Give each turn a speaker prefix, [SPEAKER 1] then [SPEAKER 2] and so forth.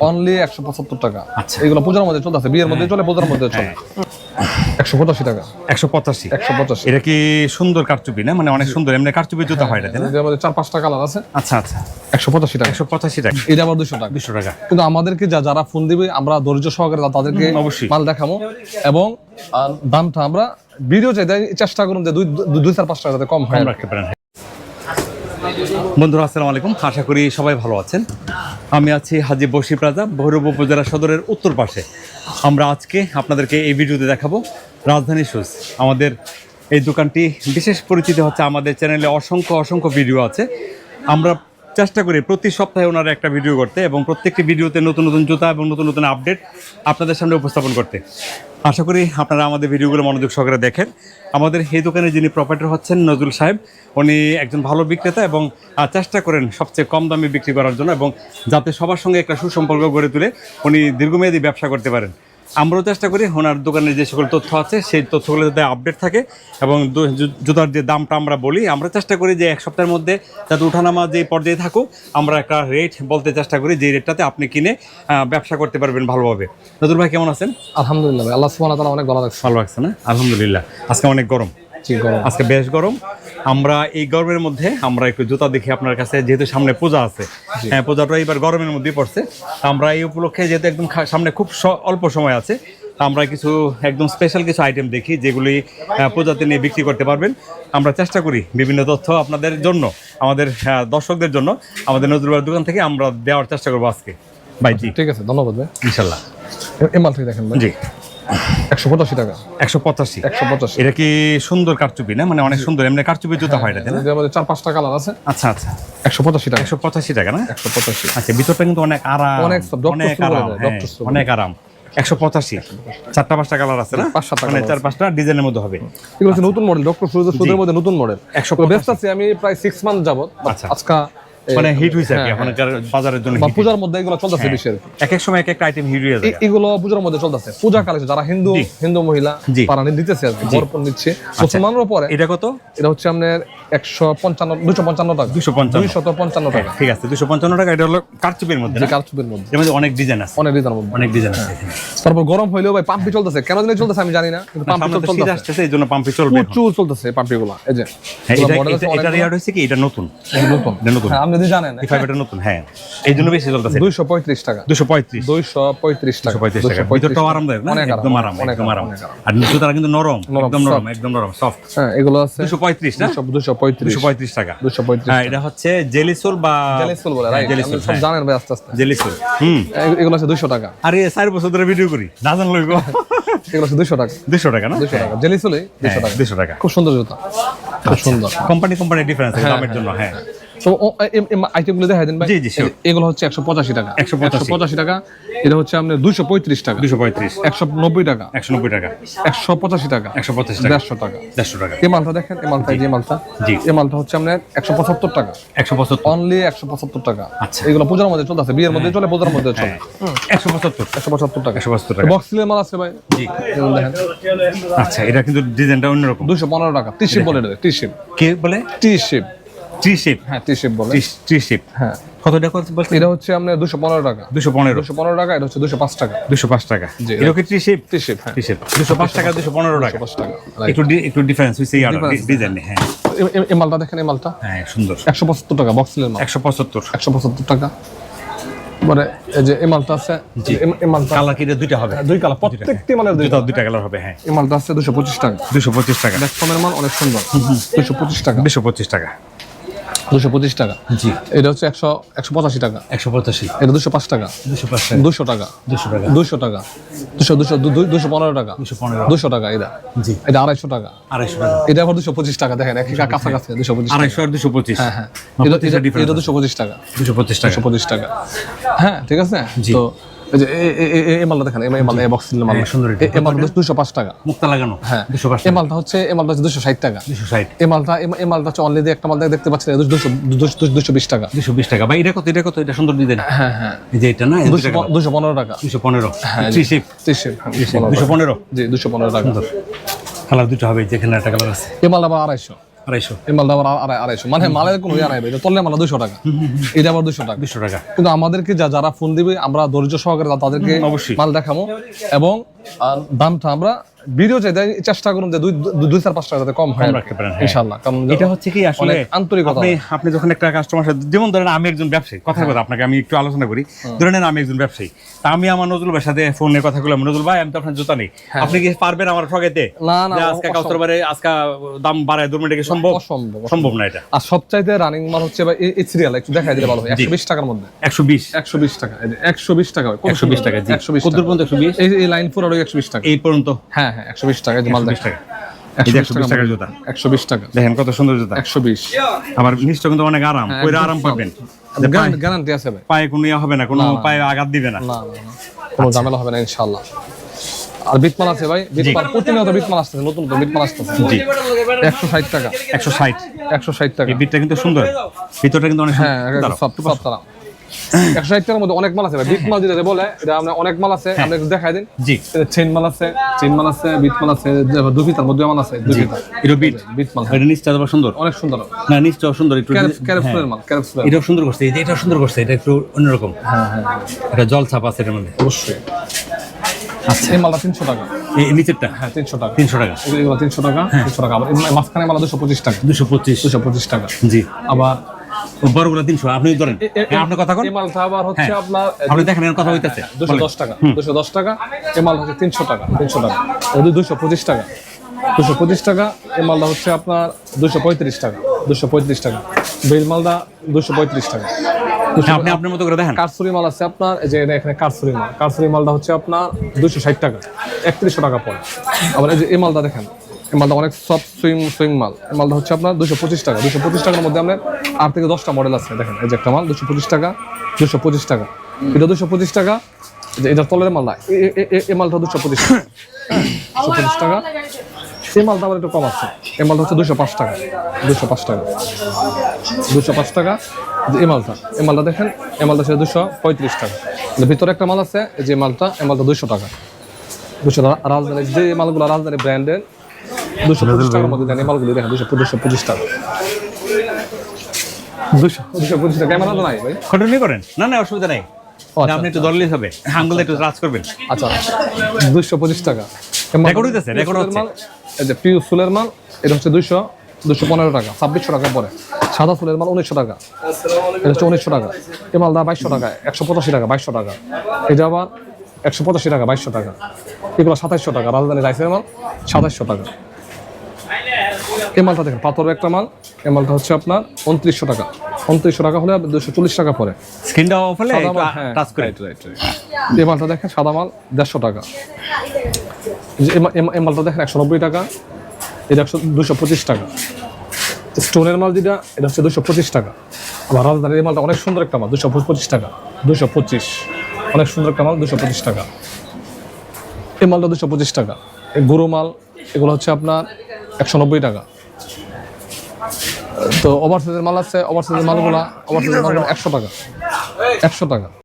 [SPEAKER 1] Only একশো পঁচাত্তর টাকা।
[SPEAKER 2] আচ্ছা।
[SPEAKER 1] এগুলো পূজার মধ্যে চলতেছে বিয়ের মধ্যে চলে পূজার মধ্যে চলে। একশো পঁচাশি টাকা।
[SPEAKER 2] একশো পঁচাশি।
[SPEAKER 1] একশো পঁচাশি।
[SPEAKER 2] এটা কি সুন্দর কারচুপি না? মানে অনেক সুন্দর এমনি কারচুপি জুতা হয় না
[SPEAKER 1] এটার মধ্যে চার পাঁচটা কালার আছে।
[SPEAKER 2] আচ্ছা আচ্ছা।
[SPEAKER 1] একশো পঁচাশি টাকা।
[SPEAKER 2] একশো পঁচাশি টাকা।
[SPEAKER 1] এটা আবার দুশো টাকা।
[SPEAKER 2] দুশো টাকা।
[SPEAKER 1] কিন্তু আমাদেরকে যা যারা ফোন দিবে আমরা ধৈর্য সহকারে তাদেরকে
[SPEAKER 2] অবশ্যই।
[SPEAKER 1] মাল দেখাবো। এবং দামটা আমরা ভিডিও চাই চেষ্টা করুন যে দুই দুই- দুই চার পাঁচ টাকা যাতে কম হয়
[SPEAKER 2] কম রাখতে পারেন হ্যাঁ। বন্ধুরা, আসসালামু আলাইকুম। আশা করি সবাই ভালো আছেন। আমি আছি হাজি বসি প্লাজা ভৈরব উপজেলা সদরের উত্তর পাশে। আমরা আজকে আপনাদেরকে এই ভিডিওতে দেখাবো রাজধানী শুজ আমাদের এই দোকানটি বিশেষ পরিচিতি হচ্ছে আমাদের চ্যানেলে অসংখ্য অসংখ্য ভিডিও আছে। আমরা চেষ্টা করি প্রতি সপ্তাহে ওনারা একটা ভিডিও করতে এবং প্রত্যেকটি ভিডিওতে নতুন নতুন জুতা এবং নতুন নতুন আপডেট আপনাদের সামনে উপস্থাপন করতে। আশা করি আপনারা আমাদের ভিডিওগুলো মনোযোগ সহকারে দেখেন। আমাদের এই দোকানে যিনি প্রপার্টার হচ্ছেন নজরুল সাহেব, উনি একজন ভালো বিক্রেতা এবং চেষ্টা করেন সবচেয়ে কম দামে বিক্রি করার জন্য এবং যাতে সবার সঙ্গে একটা সুসম্পর্ক গড়ে তুলে উনি দীর্ঘমেয়াদী ব্যবসা করতে পারেন। আমরাও চেষ্টা করি ওনার দোকানের যে সকল তথ্য আছে সেই তথ্যগুলো যাতে আপডেট থাকে এবং জুতার যে দামটা আমরা বলি আমরা চেষ্টা করি যে এক সপ্তাহের মধ্যে যাতে উঠানামা যে পর্যায়ে থাকুক আমরা একটা রেট বলতে চেষ্টা করি যে রেটটাতে আপনি কিনে ব্যবসা করতে পারবেন ভালোভাবে। নজরুল ভাই কেমন আছেন?
[SPEAKER 1] আলহামদুলিল্লাহ ভাই, আল্লাহ সুমান অনেক ভালো লাগছে
[SPEAKER 2] ভালো লাগছে না? আলহামদুলিল্লাহ। আজকে অনেক গরম। আজকে বেশ গরম। আমরা এই গরমের মধ্যে আমরা একটু জুতা দেখি আপনার কাছে যেহেতু সামনে পূজা আছে। হ্যাঁ পূজাটা এবার গরমের মধ্যেই পড়ছে। আমরা এই উপলক্ষে যেহেতু একদম সামনে খুব অল্প সময় আছে আমরা কিছু একদম স্পেশাল কিছু আইটেম দেখি যেগুলি পূজাতে নিয়ে বিক্রি করতে পারবেন। আমরা চেষ্টা করি বিভিন্ন তথ্য আপনাদের জন্য আমাদের দর্শকদের জন্য। আমাদের নজরুলের দোকান থেকে আমরা দেওয়ার চেষ্টা করব আজকে। ভাই জি।
[SPEAKER 1] ঠিক আছে ধন্যবাদ ভাই।
[SPEAKER 2] ইনশাল্লাহ।
[SPEAKER 1] এ- মাল থেকে দেখেন ভাই।
[SPEAKER 2] জি।
[SPEAKER 1] একশো পঁচাশি টাকা।
[SPEAKER 2] একশো পঁচাশি।
[SPEAKER 1] একশো পঁচাশি।
[SPEAKER 2] এটা কি সুন্দর কারচুপি না? মানে অনেক সুন্দর এমনি কারচুপি জুতা হয় এটা
[SPEAKER 1] মধ্যে চার পাঁচটা কালার আছে।
[SPEAKER 2] আচ্ছা আচ্ছা।
[SPEAKER 1] একশো পঁচাশি টাকা।
[SPEAKER 2] একশো পঁচাশি টাকা না?
[SPEAKER 1] একশো পঁচাশি।
[SPEAKER 2] আচ্ছা ভিতরটা কিন্তু অনেক আরাম
[SPEAKER 1] অনেক
[SPEAKER 2] অনেক আরাম হ্যাঁ, অনেক আরাম। একশো পঁচাশি। চারটা পাঁচটা কালার আছে না?
[SPEAKER 1] পাঁচ সাতটা
[SPEAKER 2] মানে চার পাঁচটা ডিজাইনের মধ্যে হবে।
[SPEAKER 1] এগুলো হচ্ছে নতুন মডেল ডক্টর সুদের মধ্যে নতুন মডেল
[SPEAKER 2] 185
[SPEAKER 1] ব্যস্ত আছি আমি প্রায় সিক্স মান্থ যাবত
[SPEAKER 2] আচ্ছা।
[SPEAKER 1] আজকা
[SPEAKER 2] মানে হিট হয়েছে আর কি
[SPEAKER 1] হ্যাঁ,
[SPEAKER 2] এখনকার বাজারের জন্য
[SPEAKER 1] পূজার মধ্যে এগুলো চলতেছে বেশি
[SPEAKER 2] এক এক সময় এক একটা আইটেম হিট হয়ে যায়।
[SPEAKER 1] এগুলো পূজার মধ্যে চলতেছে। পূজা কালে যারা হিন্দু হিন্দু মহিলা। তারা দিতেছে আর নিচ্ছে। মুসলমানরাও পরে
[SPEAKER 2] এটা কত?
[SPEAKER 1] এটা হচ্ছে আপনার একশো পঞ্চান্ন দুশো পঞ্চান্ন টাকা।
[SPEAKER 2] দুশো পঞ্চান্ন।
[SPEAKER 1] দুইশত পঞ্চান্ন টাকা।
[SPEAKER 2] ঠিক আছে দুশো পঞ্চান্ন টাকা এটা হলো কারচুপির মধ্যে
[SPEAKER 1] কারচুপের মধ্যে।
[SPEAKER 2] এর মধ্যে অনেক ডিজাইন আছে।
[SPEAKER 1] অনেক মধ্যে।
[SPEAKER 2] অনেক ডিজাইন আছে।
[SPEAKER 1] তারপর গরম হইলেও ভাই পাম্পি চলতেছে। কেন জানি চলতেছে আমি জানি না কিন্তু পাম্পি চলতেছে।
[SPEAKER 2] আসতেছে এই জন্য পাম্পি চলবে
[SPEAKER 1] প্রচুর চলতেছে পাম্পি গুলা এই যে
[SPEAKER 2] হ্যাঁ এটা এটা- হয়েছে কি? এটা নতুন।
[SPEAKER 1] নতুন।
[SPEAKER 2] নতুন।
[SPEAKER 1] হ্যাঁ যদি জানেন?
[SPEAKER 2] এই ফাইভ নতুন হ্যাঁ। এই জন্য বেশি চলতেছে।
[SPEAKER 1] দুইশো পঁয়ত্রিশ টাকা।
[SPEAKER 2] দুশো পঁয়ত্রিশ।
[SPEAKER 1] দুইশো পঁয়ত্রিশ টাকা।
[SPEAKER 2] দুশো পঁয়ত্রিশ টাকা। ভিতরটাও আরামদায়ক না? একদম আরাম একদম আরাম আর নিচু তারা কিন্তু নরম একদম নরম একদম নরম সফট
[SPEAKER 1] হ্যাঁ এগুলো আছে
[SPEAKER 2] দুশো পঁয়ত্রিশ না?
[SPEAKER 1] দুশো দুশো পঁয়ত্রিশ।
[SPEAKER 2] দুশো পঁয়ত্রিশ টাকা।
[SPEAKER 1] দুশো পঁয়ত্রিশ
[SPEAKER 2] হ্যাঁ এটা হচ্ছে জেলিসোল বা
[SPEAKER 1] জেলিসুল বলে রাইট
[SPEAKER 2] জেলিসুল
[SPEAKER 1] সব জানেন ভাই আস্তে আস্তে।
[SPEAKER 2] জেলিসোল হুম।
[SPEAKER 1] এগুলো আছে দুশো টাকা।
[SPEAKER 2] আরে চার বছর ধরে ভিডিও করি না জানলো
[SPEAKER 1] এগুলো আছে দুশো টাকা।
[SPEAKER 2] দুশো টাকা না?
[SPEAKER 1] দুশো টাকা। জেলিসুলে দুশো টাকা।
[SPEAKER 2] দুশো টাকা।
[SPEAKER 1] খুব সুন্দর জুতা। খুব সুন্দর।
[SPEAKER 2] কোম্পানি কোম্পানি ডিফারেন্স দামের জন্য হ্যাঁ।
[SPEAKER 1] আইটেমগুলো দেখা দেন ভাই।
[SPEAKER 2] জি, জি,
[SPEAKER 1] এগুলো হচ্ছে একশো পঁচাশি টাকা।
[SPEAKER 2] 185
[SPEAKER 1] পঁচাশি। টাকা। এটা হচ্ছে আপনার দুইশো পঁয়ত্রিশ টাকা।
[SPEAKER 2] দুশো পঁয়ত্রিশ।
[SPEAKER 1] একশো নব্বই টাকা।
[SPEAKER 2] একশো নব্বই টাকা।
[SPEAKER 1] একশো পঁচাশি টাকা।
[SPEAKER 2] একশো পঁচিশ টাকা।
[SPEAKER 1] দেড়শো টাকা।
[SPEAKER 2] দেড়শো টাকা।
[SPEAKER 1] এই মালটা দেখেন এই মালটা যে মালটা।
[SPEAKER 2] জি।
[SPEAKER 1] এই মালটা হচ্ছে আপনার একশো পঁচাত্তর টাকা।
[SPEAKER 2] একশো পঁচাত্তর।
[SPEAKER 1] অনলি একশো পঁচাত্তর টাকা।
[SPEAKER 2] আচ্ছা।
[SPEAKER 1] এগুলো পূজার মধ্যে চলতেছে বিয়ের মধ্যে চলে পূজার মধ্যে চলে।
[SPEAKER 2] হ্যাঁ একশো পঁচাত্তর।
[SPEAKER 1] একশো পঁচাত্তর টাকা।
[SPEAKER 2] একশো পঁচাত্তর টাকা।
[SPEAKER 1] বক্স সিলের মাল আছে ভাই।
[SPEAKER 2] জি।
[SPEAKER 1] দেখেন।
[SPEAKER 2] আচ্ছা এটা কিন্তু ডিজাইনটা অন্যরকম।
[SPEAKER 1] দুশো পনেরো টাকা। টি শিপ বলে টি শিপ
[SPEAKER 2] কে বলে?
[SPEAKER 1] টি শিপ
[SPEAKER 2] থ্রি শিপ
[SPEAKER 1] হ্যাঁ টি শিপ বলে।
[SPEAKER 2] থ্রি শিপ
[SPEAKER 1] হ্যাঁ।
[SPEAKER 2] কত টাকা বলছেন?
[SPEAKER 1] এটা হচ্ছে আপনার দুশো পনেরো টাকা।
[SPEAKER 2] দুশো পনেরো।
[SPEAKER 1] দুশো পনেরো টাকা এটা হচ্ছে দুশো পাঁচ টাকা।
[SPEAKER 2] দুশো পাঁচ টাকা। এটা কি
[SPEAKER 1] হ্যাঁ।
[SPEAKER 2] থ্রি শিপ দুশো পাঁচ টাকা দুশো পনেরো টাকা।
[SPEAKER 1] পাঁচ টাকা
[SPEAKER 2] একটু একটু ডিফারেন্স হয়েছে ইয়ার ডিজাইন হ্যাঁ।
[SPEAKER 1] এই মালটা দেখেন এই মালটা।
[SPEAKER 2] হ্যাঁ সুন্দর।
[SPEAKER 1] একশো পঁচাত্তর টাকা মাল।
[SPEAKER 2] একশো পঁচাত্তর।
[SPEAKER 1] একশো পঁচাত্তর টাকা। এবারে এই যে এই মালটা আছে এই- এই মালটা
[SPEAKER 2] কালার কি দুইটা হবে?
[SPEAKER 1] দুই কালার প্রত্যেকটি মালের দুই
[SPEAKER 2] দুইটা দুইটা কালার হবে হ্যাঁ।
[SPEAKER 1] এই মালটা আছে দুশো পঁচিশ টাকা।
[SPEAKER 2] দুশো পঁচিশ টাকা।
[SPEAKER 1] মাল অনেক সুন্দর। দুশো পঁচিশ টাকা।
[SPEAKER 2] দুশো পঁচিশ টাকা।
[SPEAKER 1] দুশো পঁচিশ টাকা।
[SPEAKER 2] জি।
[SPEAKER 1] এটা হচ্ছে একশো একশো পঁচাশি টাকা।
[SPEAKER 2] একশো পঁচাশি।
[SPEAKER 1] এটা দুশো পাঁচ টাকা।
[SPEAKER 2] দুশো পাঁচ টাকা।
[SPEAKER 1] দুশো টাকা।
[SPEAKER 2] দুশো টাকা।
[SPEAKER 1] দুশো টাকা। দুশো দুশো দুশো পনেরো টাকা।
[SPEAKER 2] দুশো পনেরো
[SPEAKER 1] দুশো টাকা এটা।
[SPEAKER 2] জি।
[SPEAKER 1] এটা আড়াইশো টাকা।
[SPEAKER 2] আড়াইশো টাকা।
[SPEAKER 1] এটা আবার দুশো পঁচিশ টাকা দেখেন একই কাছাকাছি দুশো পঁচিশ
[SPEAKER 2] আড়াইশো আর দুশো পঁচিশ।
[SPEAKER 1] হ্যাঁ হ্যাঁ। এটা-। দুশো পঁচিশ টাকা।
[SPEAKER 2] দুশো পঁচিশ টাকা।
[SPEAKER 1] দুশো পঁচিশ টাকা। হ্যাঁ ঠিক আছে। তো এই যে এ- এ- এ- এ- এই মালটা দেখেন এই এই মাল এই বক্স মাল।
[SPEAKER 2] হ্যাঁ, সুন্দর।
[SPEAKER 1] এই- টাকা।
[SPEAKER 2] মুক্তা লাগানো
[SPEAKER 1] হ্যাঁ এই মালটা হচ্ছে এই মালটা টাকা।
[SPEAKER 2] দুশো ষাট।
[SPEAKER 1] এই মালটা এই- এই মালটা হচ্ছে অনলি একটা মাল দেখতে পাচ্ছেন টাকা।
[SPEAKER 2] দুশো বিশ টাকা। ভাই এটা কত এটা কত? এটা সুন্দর ডিজাইন
[SPEAKER 1] হ্যাঁ হ্যাঁ
[SPEAKER 2] এই যে এটা না
[SPEAKER 1] দুশো প- দুশো পনেরো টাকা। হ্যাঁ,
[SPEAKER 2] থ্রি শিপ
[SPEAKER 1] হ্যাঁ, টাকা।
[SPEAKER 2] কালার দুটো হবে যেখানে একটা কালার আছে।
[SPEAKER 1] এই মালটা আবার আড়াইশো।
[SPEAKER 2] আড়াইশো
[SPEAKER 1] এই মালটা আবার আড়াইশো। মানে মালের কোনো ইয়ে নাই এটা তললে মাল দুশো টাকা। এটা আবার দুশো টাকা।
[SPEAKER 2] দুশো টাকা।
[SPEAKER 1] কিন্তু আমাদেরকে যা যারা ফোন দিবে আমরা ধৈর্য সহকারে তাদেরকে
[SPEAKER 2] অবশ্যই।
[SPEAKER 1] মাল দেখাবো। এবং দামটা আমরা ভিডিও চাই চেষ্টা করুন যে দুই দুই- চার পাঁচ টাকা যাতে কম হয়।
[SPEAKER 2] রাখতে পারেন, হ্যাঁ।
[SPEAKER 1] ইনশাল্লাহ কারণ
[SPEAKER 2] এটা হচ্ছে কি আসলে
[SPEAKER 1] আন্তরিকতা।
[SPEAKER 2] আপনি আপনি যখন একটা কাস্টমার সাথে যেমন ধরেন আমি একজন ব্যবসায়ী কথা কথা আপনাকে আমি একটু আলোচনা করি। ধরে নেন আমি একজন ব্যবসায়ী। তা আমি আমার নজরুল ভাইয়ের সাথে ফোনে কথা বললাম নজরুল ভাই আমি তো আপনার জুতা নেই। আপনি কি পারবেন আমার ঠকাইতে
[SPEAKER 1] না না
[SPEAKER 2] আজকে আজকে দাম বাড়ায় দু কি সম্ভব?
[SPEAKER 1] অসম্ভব
[SPEAKER 2] সম্ভব না এটা।
[SPEAKER 1] আর সবচাইতে রানিং মাল হচ্ছে ভাই এই সিরিয়াল একটু দেখাই দিলে ভালো হয়। একশো বিশ টাকার মধ্যে।
[SPEAKER 2] একশো বিশ।
[SPEAKER 1] একশো বিশ টাকা একশো বিশ টাকা
[SPEAKER 2] একশো বিশ টাকা জি।
[SPEAKER 1] একশো বিশ
[SPEAKER 2] কত পর্যন্ত একশো বিশ?
[SPEAKER 1] এই এই লাইন একশো বিশ টাকা।
[SPEAKER 2] এই পর্যন্ত?
[SPEAKER 1] হ্যাঁ। হ্যাঁ একশো বিশ টাকা মাল
[SPEAKER 2] বিশ টাকা। একশো বিশ টাকার জুতা।
[SPEAKER 1] একশো বিশ টাকা।
[SPEAKER 2] দেখেন কত সুন্দর জুতা।
[SPEAKER 1] একশো বিশ।
[SPEAKER 2] আবার নিশ্চয় কিন্তু অনেক আরাম কইরা আরাম পাবেন। পায়ে-
[SPEAKER 1] গ্যারান্টি আছে
[SPEAKER 2] পায়ে কোনো ইয়ে হবে না কোনো পায়ে আঘাত দিবে না।
[SPEAKER 1] কোনো ঝামেলা হবে না ইনশাল্লাহ আর বিটমাল আছে ভাই? বিটমাল প্রতিনিয়ত বিটমাল আসতেছে নতুন নতুন বিটমাল আসতেছে।
[SPEAKER 2] জি।
[SPEAKER 1] একশো ষাট টাকা।
[SPEAKER 2] একশো ষাট।
[SPEAKER 1] একশো ষাট টাকা।
[SPEAKER 2] এই বিটটা কিন্তু সুন্দর। ভিতরটা কিন্তু অনেক
[SPEAKER 1] হ্যাঁ
[SPEAKER 2] সুন্দর। দাঁড়াও।
[SPEAKER 1] সব সব একশো ষাট টাকার মধ্যে অনেক মাল আছে ভাই। বিট মাল যেটা বলে এটা আমরা অনেক মাল আছে আপনি একটু দেখাই দিন।
[SPEAKER 2] জি।
[SPEAKER 1] চেইন মাল আছে চেইন মাল আছে বিট মাল আছে ফিতার মধ্যে মাল আছে দুই
[SPEAKER 2] এটা বিট
[SPEAKER 1] বিট মাল
[SPEAKER 2] এটা নিচটা আবার সুন্দর।
[SPEAKER 1] অনেক সুন্দর।
[SPEAKER 2] না নিচটা সুন্দর একটু
[SPEAKER 1] ক্যারেপ
[SPEAKER 2] হ্যাঁ।
[SPEAKER 1] মাল
[SPEAKER 2] এটাও সুন্দর করছে এটা সুন্দর করছে এটা একটু অন্যরকম।
[SPEAKER 1] হ্যাঁ হ্যাঁ।
[SPEAKER 2] এটা জল ছাপ আছে এটার মধ্যে।
[SPEAKER 1] অবশ্যই। আচ্ছা। এই মালটা তিনশো টাকা।
[SPEAKER 2] এই নিচেরটা?
[SPEAKER 1] হ্যাঁ তিনশো টাকা।
[SPEAKER 2] তিনশো টাকা।
[SPEAKER 1] এগুলো তিনশো টাকা তিনশো টাকা। আবার মাঝখানে মালা দুশো পঁচিশ টাকা।
[SPEAKER 2] দুশো পঁচিশ।
[SPEAKER 1] দুশো পঁচিশ টাকা।
[SPEAKER 2] জি।
[SPEAKER 1] আবার
[SPEAKER 2] বড়গুলো তিনশো আপনি ধরেন। হ্যাঁ, আপনি কথা কন?
[SPEAKER 1] এই মালটা আবার হচ্ছে
[SPEAKER 2] হ্যাঁ।
[SPEAKER 1] আপনার
[SPEAKER 2] আপনি দেখেন এর কথা হইতেছে।
[SPEAKER 1] দুশো দশ টাকা দুশো দশ টাকা মাল হচ্ছে তিনশো টাকা তিনশো টাকা। দুশো পঁচিশ টাকা দুশো পঁচিশ টাকা এই মালটা হচ্ছে আপনার দুশো পঁয়ত্রিশ টাকা দুশো পঁয়ত্রিশ টাকা। বেল মালটা দুশো পঁয়ত্রিশ টাকা।
[SPEAKER 2] হ্যাঁ, আপনি আপনার মতো করে দেখেন।
[SPEAKER 1] কারসুরি মাল আছে আপনার এই যে এখানে কারসুরি মাল। কারসুরি মালটা হচ্ছে আপনার দুশো ষাট টাকা একত্রিশশো টাকা পড়ে। আবার এই যে এই মালটা দেখেন এই মালটা অনেক সফট সুইং সুইং মাল। এই মালটা হচ্ছে আপনার দুশো পঁচিশ টাকা। দুশো পঁচিশ টাকার মধ্যে আপনার আট থেকে দশটা মডেল আছে, দেখেন এই যে একটা মাল দুশো পঁচিশ টাকা দুশো পঁচিশ টাকা। এটা দুশো পঁচিশ টাকা যে এটা তলের মাল না, এ- মালটা দুশো পঁচিশ টাকা। দুশো পঁচিশ টাকা। এই মালটা আবার একটু কম আছে। এই মালটা হচ্ছে দুশো পাঁচ টাকা দুশো পাঁচ টাকা। দুশো পাঁচ টাকা এই মালটা এই মালটা দেখেন, এই মালটা হচ্ছে দুশো পঁয়ত্রিশ টাকা। ভিতরে একটা মাল আছে যে মালটা, এই মালটা দুশো টাকা। দুশো রাজধানী, যে মালগুলো রাজধানী ব্র্যান্ডের দুশো পঁচিশ টাকার মধ্যে দেন মালগুলো দেখেন দুশো দুশো পঁচিশ টাকা। দুশো দুশো পঁচিশ টাকা তো নাই ভাই।
[SPEAKER 2] খটনি করেন? না না অসুবিধা নাই।
[SPEAKER 1] আচ্ছা,
[SPEAKER 2] আপনি একটু ধরলেই হবে। আঙ্গুল একটু রাজ করবেন।
[SPEAKER 1] আচ্ছা। দুশো পঁচিশ টাকা।
[SPEAKER 2] Record হইতেছে, record হচ্ছে।
[SPEAKER 1] মাল এই যে পিউ ফুলের মাল এটা হচ্ছে দুইশো দুশো পনেরো টাকা ছাব্বিশশো টাকা পরে। সাদা ফুলের মাল উনিশশো টাকা। এটা হচ্ছে উনিশশো টাকা। এই মালদা বাইশশো টাকা একশো পঁচাশি টাকা বাইশশো টাকা। এটা আবার একশো পঁচাশি টাকা বাইশশো টাকা। এগুলো সাতাইশশো টাকা রাজধানী রাইসের মাল সাতাইশশো টাকা। এই মালটা দেখেন পাথরের একটা মাল এই মালটা হচ্ছে আপনার উনত্রিশশো টাকা। উনত্রিশশো টাকা হলে দুশো চল্লিশ টাকা পরে
[SPEAKER 2] স্ক্রিনটা অফ হলে
[SPEAKER 1] সাদা হ্যাঁ
[SPEAKER 2] টাচ করে।
[SPEAKER 1] এই মালটা দেখেন সাদা মাল দেড়শো টাকা। এই এই এই মালটা দেখেন একশো নব্বই টাকা এটা একশো দুশো পঁচিশ টাকা। স্টোনের মাল যেটা এটা হচ্ছে দুশো পঁচিশ টাকা। আবার রাজধানীর এই মালটা অনেক সুন্দর একটা মাল দুশো পঁচিশ টাকা দুশো পঁচিশ। অনেক সুন্দর একটা মাল দুশো পঁচিশ টাকা। এই মালটা দুশো পঁচিশ টাকা। এই গরু মাল এগুলো হচ্ছে আপনার একশো নব্বই টাকা। তো ওভারসাইজের মাল আছে ওভারসাইজের মালগুলা ওভারসাইজের মালগুলো একশো টাকা। একশো টাকা।